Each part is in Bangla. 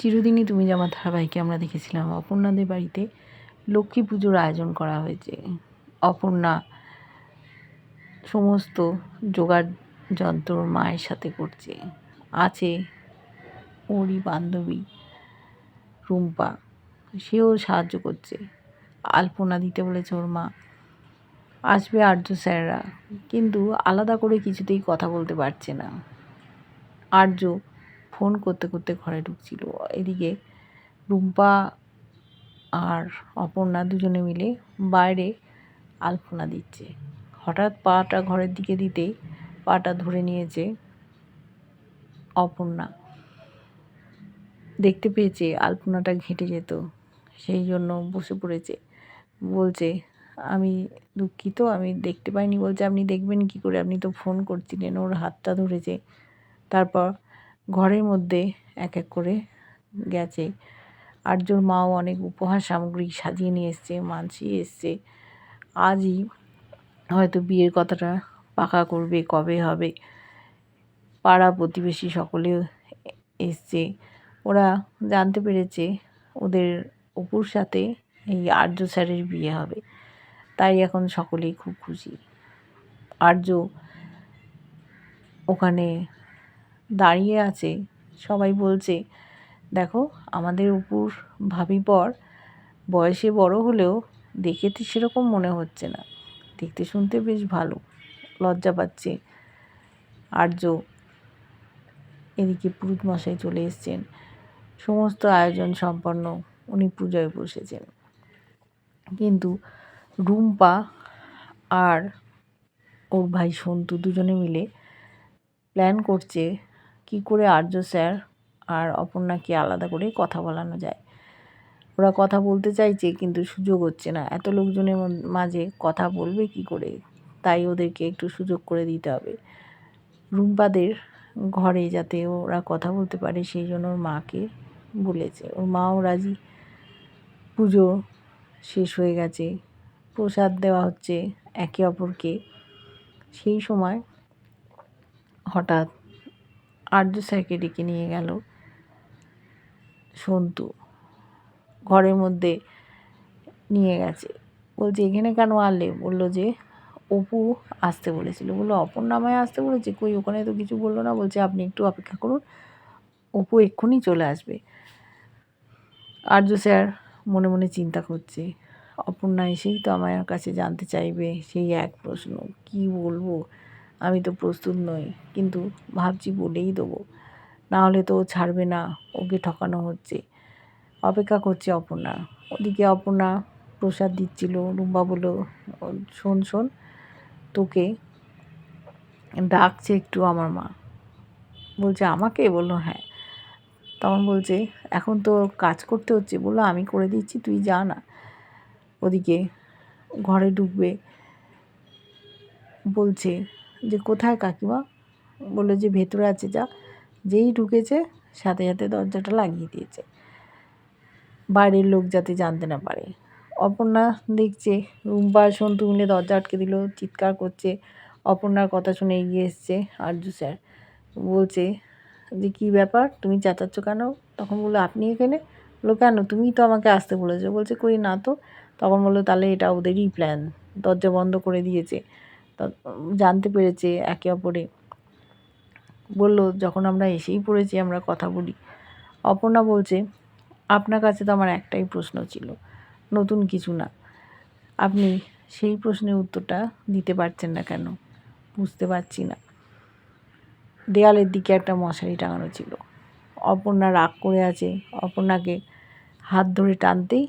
চিরদিনই তুমি আমার ধারাবাহিকে আমরা দেখেছিলাম, অপর্ণাদের বাড়িতে লক্ষ্মী পুজোর আয়োজন করা হয়েছে। অপর্ণা সমস্ত জোগাড় যন্ত্র মায়ের সাথে করছে। আছে ওরই বান্ধবী রুম্পা, সেও সাহায্য করছে। আলপনা দিতে বলেছে ওর মা, আসবে আর্য স্যাররা। কিন্তু আলাদা করে কিছুতেই কথা বলতে পারছে না। আর্য ফোন করতে করতে ঘরে ঢুকছিল। এদিকে রুম্পা আর অপর্ণা দুজনে মিলে বাইরে আলপনা দিচ্ছে। হঠাৎ পাটা ঘরের দিকে দিতেই পাটা ধরে নিয়েছে অপর্ণা। দেখতে পেয়েছে আলপনাটা ঘেঁটে যেত, সেই জন্য বসে পড়েছে। বলছে, আমি দুঃখিত, আমি দেখতে পাইনি। বলছে, আপনি দেখবেন কি করে? আপনি তো ফোন করছিলেন, ওর হাতটা ধরেছে। তারপর ঘরের মধ্যে এক এক করে গেছে। আর্যর মাও অনেক উপহার সামগ্রী সাজিয়ে নিয়ে এসছে মানসি এসছে। আজই হয়তো বিয়ের কথাটা পাকা করবে, কবে হবে? পাড়া প্রতিবেশী সকলে এসছে। ওরা জানতে পেরেছে ওদের অপুর সাথে এই আর্য স্যারের বিয়ে হবে। তাই এখন সকলেই খুব খুশি। আর্য ওখানে দাঁড়িয়ে আছে। সবাই বলছে, দেখো, আমাদের উপর ভাবি পর বয়সে বড় হলেও দেখে তো সেরকম মনে হচ্ছে না। দেখতে শুনতে বেশ ভালো, লজ্জা পাচ্ছে। আর্য এদিকে পুরুত মশাই চলে এসছেন। সমস্ত আয়োজন সম্পন্ন, উনি পূজায় বসেছেন। কিন্তু রুম্পা আর ওর ভাই সন্তু দুজনে মিলে প্ল্যান করছে কি করে আর্য স্যার আর অপর্ণাকে আলাদা করে কথা বলানো যায়? ওরা কথা বলতে চাইছে, কিন্তু সুযোগ হচ্ছে না। এত লোকজনের মাঝে কথা বলবে কি করে? তাই ওদেরকে একটু সুযোগ করে দিতে হবে। রুম্পাদের ঘরে যাতে ওরা কথা বলতে পারে, সেই জন্য ওর মাকে বলেছে। ওর মাও রাজি। পুজো শেষ হয়ে গেছে। প্রসাদ দেওয়া হচ্ছে একে অপরকে। সেই সময় হঠাৎ আর্য স্যারকে ডেকে নিয়ে গেল সন্তু। ঘরের মধ্যে নিয়ে গেছে। বলছে, এখানে কেন আনলে বলল যে, অপু আসতে বলেছিল। বলল, অপর নামায় আসতে বলেছে? কই, ওখানে তো কিছু বলল না। বলছে, আপনি একটু অপেক্ষা করুন, অপু এক্ষুনি চলে আসবে। আর্য স্যার মনে মনে চিন্তা করছে, অপর্ণা এসেই তো আমার কাছে জানতে চাইবে, সেই এক প্রশ্ন, কি বলব? আমি তো প্রস্তুত নই, কিন্তু ভাবছি বলেই দেবো। না হলে তো ও ছাড়বে না, ওকে ঠকানো হচ্ছে। অপেক্ষা করছে অপর্ণা। ওদিকে অপর্ণা প্রসাদ দিচ্ছিল রুম্বা বলল শোন শোন, তোকে ডাকছে একটু আমার মা। বলছে, আমাকে? বলল হ্যাঁ। তখন বলছে, এখন তো কাজ করতে হচ্ছে। বলল, আমি করে দিচ্ছি, তুই যা না। ওদিকে ঘরে ঢুকবে, বলছে যে কোথায় কাকিমা? বলল যে ভেতরে আছে, যা। যেই ঢুকেছে, সাথে সাথে দরজাটা লাগিয়ে দিয়েছে। বাইরের লোক যাতে জানতে না পারে। অপর্ণা দেখছে, রুম্পা, সন্তু মিলে দরজা আটকে দিল, চিৎকার করছে। অপর্ণার কথা শুনে এগিয়ে এসছে আর্য স্যার। বলছে যে, কী ব্যাপার? তুমি চেঁচাচ্ছ কেন? তখন বলল, আপনি এখানে? বলল, কেন? তুমিই তো আমাকে আসতে বলেছ। বলছে, কই না তো। তখন বলল, তাহলে এটা ওদেরই প্ল্যান দরজা বন্ধ করে দিয়েছে। জানতে পেরেছে একে অপরে। বলল, যখন আমরা এসেই পড়েছি, আমরা কথা বলি। অপর্ণা বলছে, আপনার কাছে তো আমার একটাই প্রশ্ন ছিল, নতুন কিছু না। আপনি সেই প্রশ্নের উত্তরটা দিতে পারছেন না কেন? বুঝতে পারছি না। দেয়ালের দিকে একটা মশারি টাঙানো ছিল। অপর্ণা রাগ করে আছে। অপর্ণাকে হাত ধরে টানতেই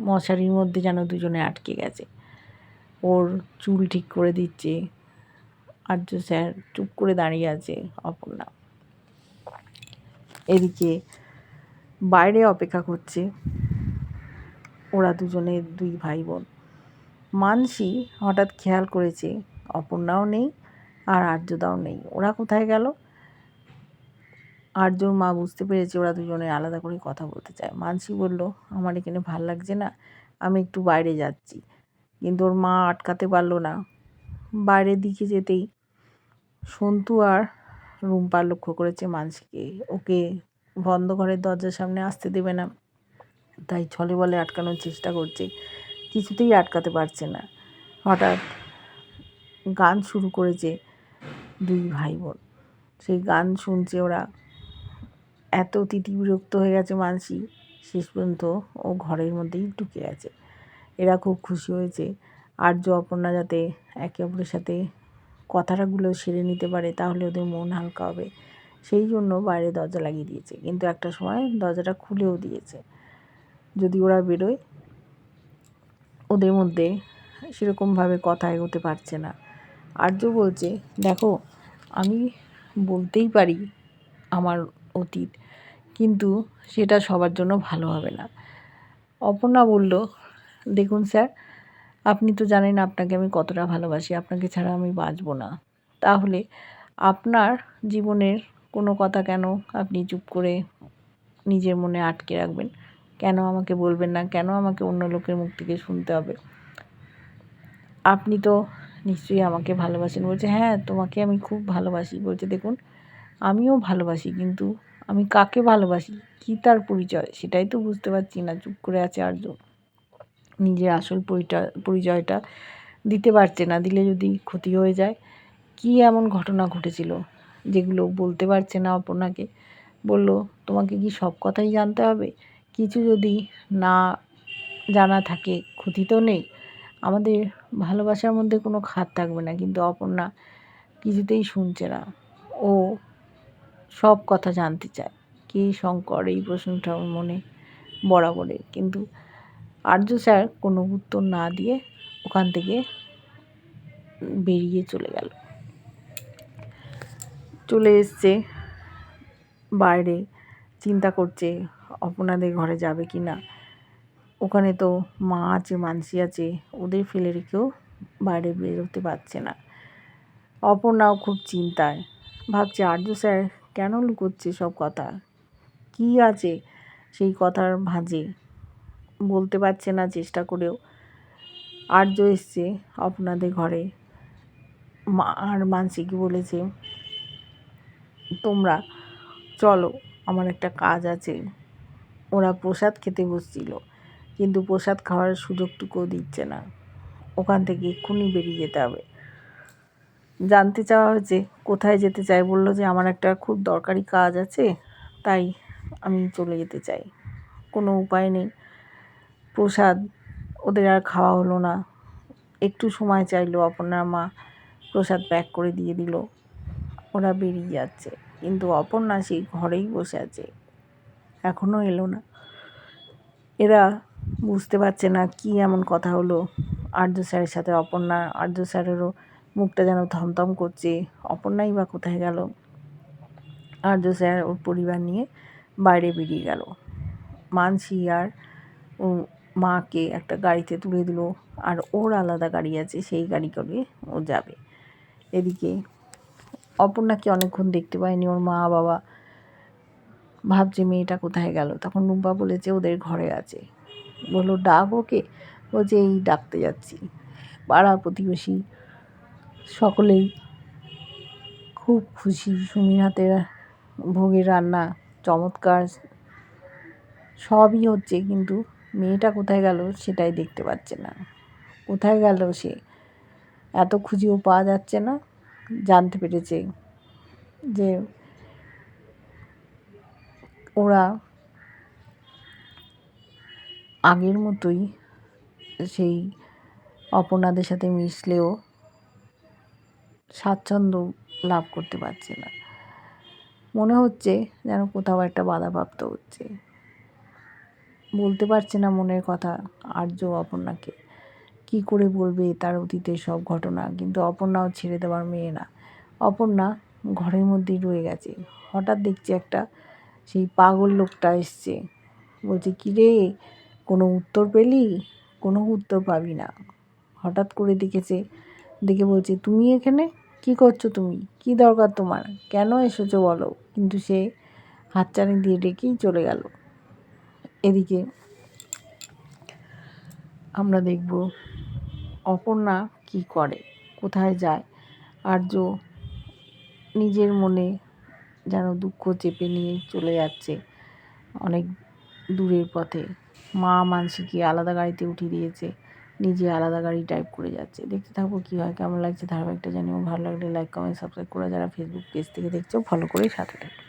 মশারির মধ্যে যেন দুজনে আটকে গেছে। ওর চুল ঠিক করে দিচ্ছে। আর্য স্যার চুপ করে দাঁড়িয়ে আছে, অপর্ণা। এদিকে বাইরে অপেক্ষা করছে ওরা দুজনে দুই ভাই বোন মানসি হঠাৎ খেয়াল করেছে, অপর্ণাও নেই আর আর্যদাও নেই। ওরা কোথায় গেল? আর্যর মা বুঝতে পেরেছে ওরা দুজনে আলাদা করে কথা বলতে চায়। মানসি বলল, আমার এখানে ভালো লাগছে না, আমি একটু বাইরে যাচ্ছি। কিন্তু ওর মা আটকাতে পারল না। বাইরের দিকে যেতেই সন্তু আর রুম্পা লক্ষ্য করেছে মানসিকে। ওকে বন্ধ ঘরের দরজার সামনে আসতে দেবে না। তাই ছলে বলে আটকানোর চেষ্টা করছে। কিছুতেই আটকাতে পারছে না। হঠাৎ গান শুরু করেছে দুই ভাই বোন সেই গান শুনছে ওরা। এত তিতি বিরক্ত হয়ে গেছে মানসি। শেষ পর্যন্ত ও ঘরের মধ্যেই ঢুকে গেছে। এরা খুব খুশি হয়েছে। আর্য অপর্ণা যাতে একে অপরের সাথে কথাটাগুলো সেরে নিতে পারে, তাহলে ওদের মন হালকা হবে। সেই জন্য বাইরে দরজা লাগিয়ে দিয়েছে। কিন্তু একটা সময় দরজাটা খুলেও দিয়েছে। যদি ওরা বেরোয়, ওদের মধ্যে সেরকমভাবে কথা এগোতে পারছে না। আর্য বলছে, দেখো, আমি বলতেই পারি আমার অতীত, কিন্তু সেটা সবার জন্য ভালো হবে না। অপর্ণা বলল দেখুন স্যার, আপনি তো জানেন আপনাকে আমি কতটা ভালোবাসি, আপনাকে ছাড়া আমি বাঁচব না। তাহলে আপনার জীবনের কোনো কথা কেন আপনি চুপ করে নিজের মনে আটকে রাখবেন? কেন আমাকে বলবেন না? কেন আমাকে অন্য লোকের মুখ থেকে শুনতে হবে? আপনি তো নিশ্চয়ই আমাকে ভালোবাসেন। বলছে হ্যাঁ তোমাকে আমি খুব ভালোবাসি। বলছে, দেখুন, আমিও ভালোবাসি, কিন্তু আমি কাকে ভালোবাসি? কী তার পরিচয়? সেটাই তো বুঝতে পারছি না। চুপ করে আছে আর্য নিজের আসল পরিচয় পরিচয়টা দিতে পারছে না, দিলে যদি ক্ষতি হয়ে যায়, কী এমন ঘটনা ঘটেছিল যেগুলো বলতে পারছে না অপর্ণাকে? বলল, তোমাকে কি সব কথাই জানতে হবে? কিছু যদি না জানা থাকে, ক্ষতি তো নেই। আমাদের ভালোবাসার মধ্যে কোনো খাত থাকবে না, কিন্তু অপর্ণা কিছুতেই শুনছে না। ও সব কথা জানতে চায়। কে শঙ্কর? এই প্রশ্নটা ওর মনে বরাবরের কিন্তু আর্য স্যার কোনো উত্তর না দিয়ে ওখান থেকে বেরিয়ে চলে গেল। চলে এসছে। বাইরে চিন্তা করছে অপনাদের ঘরে যাবে কি না। ওখানে তো মা আছে, মানসি আছে, ওদের ফেলে রেখেও বাইরে বেরোতে পারছে না। অপর্ণাও খুব চিন্তায়। ভাবছে, আর্য স্যার কেন লুকোচ্ছে সব কথা? কি আছে সেই কথার ভাঁজে? বলতে পারছে না চেষ্টা করেও। আর্য এসছে আপনাদের ঘরে, মা আর মানসিকে বলেছে, তোমরা চলো, আমার একটা কাজ আছে। ওরা প্রসাদ খেতে বসছিল, কিন্তু প্রসাদ খাওয়ার সুযোগটুকুও দিচ্ছে না। ওখান থেকে এক্ষুনি বেরিয়ে যেতে হবে। জানতে চাওয়া হয়েছে, কোথায় যেতে চাই বলল যে, আমার একটা খুব দরকারি কাজ আছে, তাই আমি চলে যেতে চাই। কোনো উপায় নেই। প্রসাদ ওদের আর খাওয়া হলো না। একটু সময় চাইলো অপর্ণার মা প্রসাদ প্যাক করে দিয়ে দিল। ওরা বেরিয়ে যাচ্ছে। কিন্তু অপর্ণা সেই ঘরেই বসে আছে। এখনও এলো না। এরা বুঝতে পারছে না কি এমন কথা হলো। আর্য স্যারের সাথে অপর্ণা, আর্য স্যারেরও মুখটা যেন থমথম করছে। অপর্ণাই বা কোথায় গেল? আর্য স্যার ওর পরিবার নিয়ে বাইরে বেরিয়ে গেল। মানসি আর মাকে একটা গাড়িতে তুলে দিল, আর ওর আলাদা গাড়ি আছে, সেই গাড়ি করে ও যাবে। এদিকে অপর্ণাকে অনেকক্ষণ দেখতে পায়নি ওর মা, বাবা। ভাবছে মেয়েটা কোথায় গেল? তখন রুম্পা বলেছে, ওদের ঘরে আছে। বলল, ডাক ওকে? বলছে, এই ডাকতে যাচ্ছি। পাড়া প্রতিবেশী সকলেই খুব খুশি। সুমির হাতের ভোগের রান্না চমৎকার, সবই হচ্ছে, কিন্তু মেয়েটা কোথায় গেল সেটাই দেখতে পাচ্ছে না। কোথায় গেল সে? এত খুঁজেও পাওয়া যাচ্ছে না। জানতে পেরেছে যে ওরা আগের মতোই সেই অপর্ণাদের সাথে মিশলেও স্বাচ্ছন্দ্য লাভ করতে পারছে না। মনে হচ্ছে যেন কোথাও একটা বাধাপ্রাপ্ত হচ্ছে। বলতে পারছে না মনের কথা আর্য অপর্ণাকে। কি করে বলবে তার অতীতের সব ঘটনা, কিন্তু অপর্ণাও ছেড়ে দেওয়ার মেয়ে না। অপর্ণা ঘরের মধ্যেই রয়ে গেছে। হঠাৎ দেখছি একটা সেই পাগল লোকটা এসছে। বলছে, কী রে, কোনো উত্তর পেলি? কোনো উত্তর পাবি না। হঠাৎ করে দেখেছে, দেখে বলছে, তুমি এখানে? কি করছ তুমি? কি দরকার তোমার? কেন এসেছ বলো? কিন্তু সে হাতচানি দিয়ে ডেকেই চলে গেল। এদিকে আমরা দেখব অপর্ণা কি করে, কোথায় যায়, আর্য নিজের মনে যেন দুঃখ চেপে নিয়ে চলে যাচ্ছে অনেক দূরের পথে। মা মানসিকে আলাদা গাড়িতে উঠিয়ে দিয়েছে, নিজে আলাদা গাড়ি টাইপ করে যাচ্ছে। দেখতে থাকব কী হয়, কেমন লাগছে ধারাবাহিকটা জানিও। ভালো লাগলে লাইক কমেন্ট সাবস্ক্রাইব করে যারা ফেসবুক পেজ থেকে দেখছ ফলো করেই সাথে থাকো।